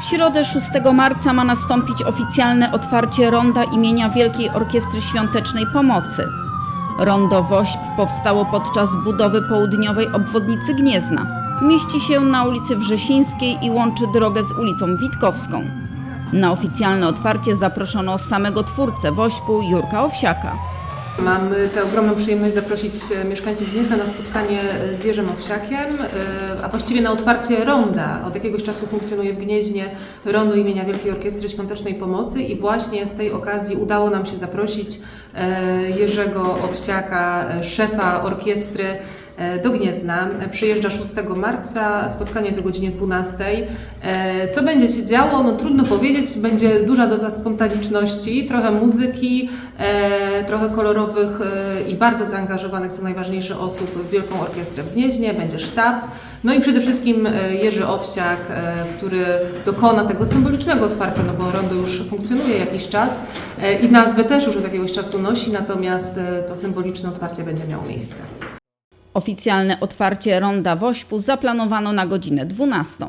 W środę 6 marca ma nastąpić oficjalne otwarcie ronda imienia Wielkiej Orkiestry Świątecznej Pomocy. Rondo Wośp powstało podczas budowy południowej obwodnicy Gniezna. Mieści się na ulicy Wrzesińskiej i łączy drogę z ulicą Witkowską. Na oficjalne otwarcie zaproszono samego twórcę Wośpu Jurka Owsiaka. Mamy tę ogromną przyjemność zaprosić e, mieszkańców Gniezna na spotkanie z Jerzym Owsiakiem, e, a właściwie na otwarcie Ronda. Od jakiegoś czasu funkcjonuje w Gnieźnie Rondo imienia Wielkiej Orkiestry Świątecznej Pomocy i właśnie z tej okazji udało nam się zaprosić e, Jerzego Owsiaka, szefa orkiestry do Gniezna. Przyjeżdża 6 marca, spotkanie jest o godzinie 12. E, Co będzie się działo? No trudno powiedzieć, będzie duża doza spontaniczności, trochę muzyki, e, trochę kolorowych e, i bardzo zaangażowanych, co najważniejsze, osób w Wielką Orkiestrę w Gnieźnie, będzie sztab. No i przede wszystkim e, Jerzy Owsiak, e, który dokona tego symbolicznego otwarcia, no bo Rondo już funkcjonuje jakiś czas e, i nazwę też już od jakiegoś czasu nosi, natomiast e, to symboliczne otwarcie będzie miało miejsce. Oficjalne otwarcie ronda Wośpu zaplanowano na godzinę 12.